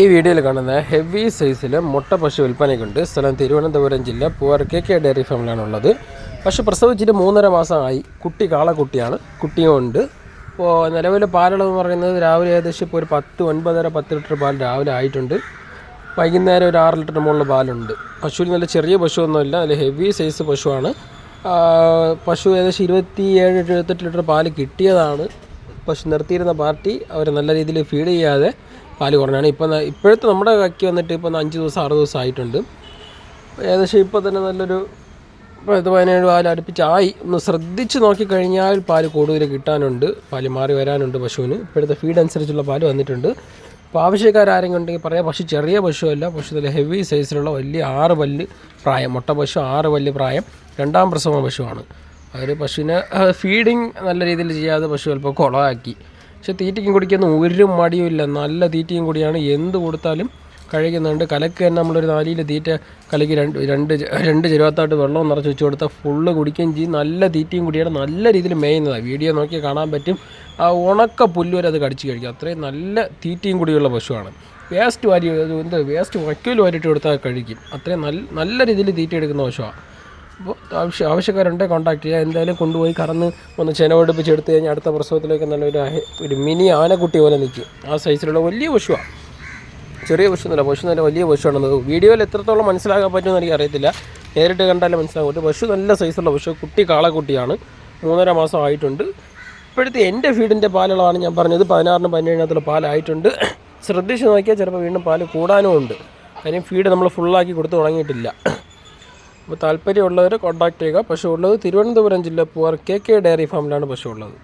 ഈ വീഡിയോയിൽ കാണുന്ന ഹെവി സൈസിലെ മുട്ട പശു വിൽപ്പനയ്ക്കുണ്ട്. സ്ഥലം തിരുവനന്തപുരം ജില്ല പൂവർ കെ കെ ഡയറി ഫാമിലാണുള്ളത് പശു പ്രസവിച്ചിട്ട് മൂന്നര മാസമായി. കുട്ടി കാളക്കുട്ടിയാണ്. കുട്ടിയും ഉണ്ട്. ഇപ്പോൾ നിലവിലെ പാലളവ് പറയുന്നത് രാവിലെ ഏകദേശം ഇപ്പോൾ ഒരു പത്ത് ഒൻപതര പത്ത് ലിറ്റർ പാൽ രാവിലെ ആയിട്ടുണ്ട്. വൈകുന്നേരം ഒരു ആറ് ലിറ്റർ മുകളിൽ പാലുണ്ട്. പശുവിൽ നല്ല ചെറിയ പശുവൊന്നുമില്ല. നല്ല ഹെവി സൈസ് പശുവാണ്. പശു ഏകദേശം ഇരുപത്തി ഏഴ് എഴുപത്തെട്ട് ലിറ്റർ പാൽ കിട്ടിയതാണ്. പശു നിർത്തിയിരുന്ന പാർട്ടി അവർ നല്ല രീതിയിൽ ഫീഡ് ചെയ്യാതെ പാൽ കുറഞ്ഞാണ്. ഇപ്പം ഇപ്പോഴത്തെ നമ്മുടെ കക്കി വന്നിട്ട് ഇപ്പം അഞ്ച് ദിവസം ആറ് ദിവസം ആയിട്ടുണ്ട്. ഏകദേശം ഇപ്പോൾ തന്നെ നല്ലൊരു പത്ത് പതിനേഴ് പാൽ അടുപ്പിച്ചായി. ഒന്ന് ശ്രദ്ധിച്ച് നോക്കിക്കഴിഞ്ഞാൽ പാൽ കൂടുതൽ കിട്ടാനുണ്ട്. പാൽ മാറി വരാനുണ്ട് പശുവിന്. ഇപ്പോഴത്തെ ഫീഡ് അനുസരിച്ചുള്ള പാൽ വന്നിട്ടുണ്ട്. അപ്പോൾ ആവശ്യക്കാരെങ്കിലും ഉണ്ടെങ്കിൽ പറയാം. പശു ചെറിയ പശുവല്ല. പശു നല്ല ഹെവി സൈസിലുള്ള വലിയ ആറ് പല്ല് പ്രായം. മുട്ട പശു ആറ് പല്ല് പ്രായം. രണ്ടാം പ്രസവ പശുവാണ്. അവർ പശുവിനെ ഫീഡിങ് നല്ല രീതിയിൽ ചെയ്യാതെ പശു ചിലപ്പോൾ കുളമാക്കി. പക്ഷെ തീറ്റയ്ക്കും കുടിക്കുന്ന ഒരു മടിയും ഇല്ല. നല്ല തീറ്റയും കൂടിയാണ് എന്ത് കൊടുത്താലും കഴിക്കുന്നുണ്ട്. കലക്ക് തന്നെ നമ്മളൊരു നാലിയിൽ തീറ്റ കലക്ക് രണ്ട് രണ്ട് രണ്ട് ചെരുവത്തായിട്ട് വെള്ളം നിറച്ച് വെച്ച് കൊടുത്താൽ ഫുള്ള് കുടിക്കുകയും ചെയ്യും. നല്ല തീറ്റയും കൂടിയാണ്. നല്ല രീതിയിൽ മേയുന്നതാണ് വീഡിയോ നോക്കി കാണാൻ പറ്റും. ആ ഉണക്ക പുല്ല് വരെ അത് കടിച്ച് കഴിക്കും. അത്രയും നല്ല തീറ്റയും കൂടിയുള്ള പശുവാണ്. വേസ്റ്റ് വാരി എന്ത് വേസ്റ്റ് വയ്ക്കൽ വാരിയിട്ട് കൊടുത്താൽ കഴിക്കും. അത്രയും നല്ല നല്ല രീതിയിൽ തീറ്റ എടുക്കുന്ന പശുവാണ് ആവശ്യ ആവശ്യക്കാരുണ്ട് കോൺടാക്ട് ചെയ്യുക എന്തായാലും കൊണ്ടുപോയി കറന്ന് ഒന്ന് ചെനവെടുപ്പിച്ച് എടുത്തു കഴിഞ്ഞാൽ അടുത്ത പ്രസവത്തിലേക്ക് നല്ലൊരു ഒരു മിനി ആനക്കുട്ടി പോലെ നിൽക്കും. ആ സൈസിലുള്ള വലിയ പശുവാണ് ചെറിയ പശു എന്നല്ല പശു നല്ല വലിയ പശുവാണെന്നത് വീഡിയോയിൽ എത്രത്തോളം മനസ്സിലാക്കാൻ പറ്റുമെന്ന് എനിക്ക് അറിയത്തില്ല നേരിട്ട് കണ്ടാലേ മനസ്സിലാകും ഒരു പശു നല്ല സൈസുള്ള പശു കുട്ടി കാളക്കുട്ടിയാണ്. മൂന്നര മാസം ആയിട്ടുണ്ട്. ഇപ്പോഴത്തെ എന്റെ ഫീഡിന്റെ പാലുകളാണ് ഞാൻ പറഞ്ഞത്. പതിനാറിനും പതിനേഴിനകത്തുള്ള പാലായിട്ടുണ്ട്. ശ്രദ്ധിച്ച് നോക്കിയാൽ ചിലപ്പോൾ വീണ്ടും പാൽ കൂടാനും ഉണ്ട്. കാര്യം ഫീഡ് നമ്മൾ ഫുള്ളാക്കി കൊടുത്ത് തുടങ്ങിയിട്ടില്ല. അപ്പോൾ താല്പര്യമുള്ളവർ കോൺടാക്ട് ചെയ്യുക. പശു ഉള്ളത് തിരുവനന്തപുരം ജില്ല പൂവാർ കെ കെ ഡയറി ഫാമിലാണ് പശു ഉള്ളത്.